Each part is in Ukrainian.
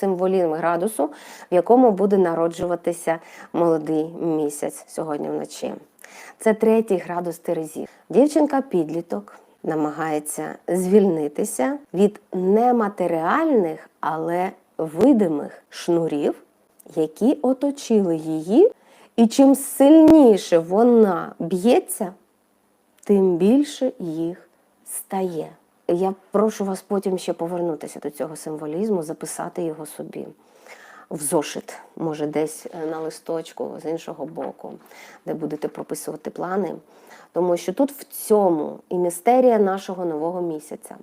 символізм градусу, в якому буде народжуватися молодий місяць сьогодні вночі. Це третій градус Терезів. Дівчинка-підліток намагається звільнитися від нематеріальних, але видимих шнурів, які оточили її. І чим сильніше вона б'ється, тим більше їх стає. Я прошу вас потім ще повернутися до цього символізму, записати його собі в зошит, може, десь е, на листочку з іншого боку, де будете прописувати плани. Тому що тут в цьому і містерія нашого нового місяця.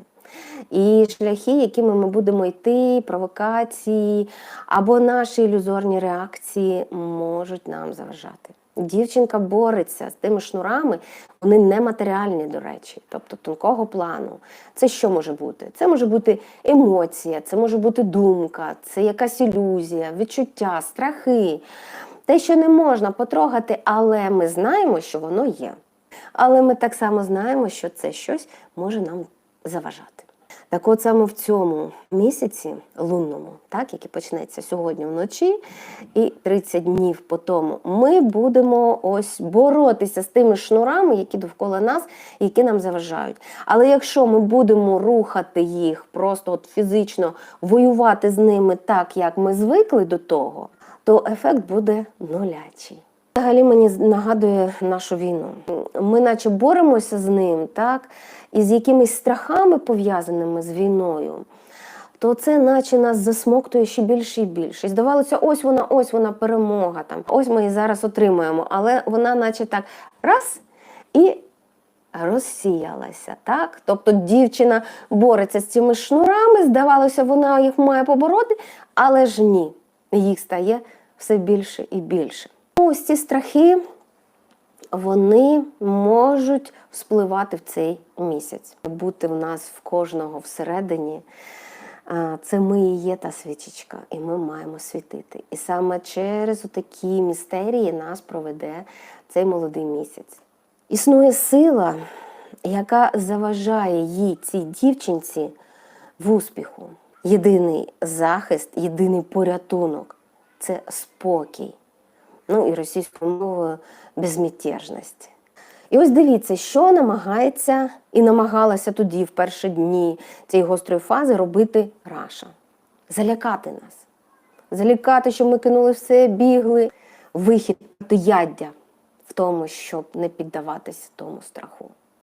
І шляхи, якими ми будемо йти, провокації або наші ілюзорні реакції можуть нам заважати. Дівчинка бореться з тими шнурами, вони нематеріальні, до речі, тобто тонкого плану. Це що може бути? Це може бути емоція, це може бути думка, це якась ілюзія, відчуття, страхи. Те, що не можна потрогати, але ми знаємо, що воно є. Але ми так само знаємо, що це щось може нам заважати. Так от саме в цьому місяці лунному, так, який почнеться сьогодні вночі, і 30 днів по тому, ми будемо ось боротися з тими шнурами, які довкола нас, які нам заважають. Але якщо ми будемо рухати їх, просто от фізично воювати з ними так, як ми звикли до того, то ефект буде нулячий. Взагалі мені нагадує нашу війну. Ми наче боремося з ним, так, і з якимись страхами пов'язаними з війною, то це наче нас засмоктує ще більше і більше. І здавалося, ось вона, ось вона перемога. Там, ось ми її зараз отримуємо. Але вона, наче так, раз і розсіялася. так? Тобто дівчина бореться з цими шнурами, здавалося, вона їх має побороти, але ж ні, їх стає все більше і більше. Ось ці страхи вони можуть вспливати в цей місяць. Бути в нас в кожного всередині. Це ми і є та свічечка, і ми маємо світити. І саме через такі містерії нас проведе цей молодий місяць. Існує сила, яка заважає їй, цій дівчинці, в успіху. Єдиний захист, єдиний порятунок це спокій ну і російською мовою безмятежність. І ось дивіться, що намагається і намагалася тоді, в перші дні цієї гострої фази, робити Раша. Залякати нас. Залякати, щоб ми кинули все, бігли. Вихід яддя в тому, щоб не піддаватися тому страху.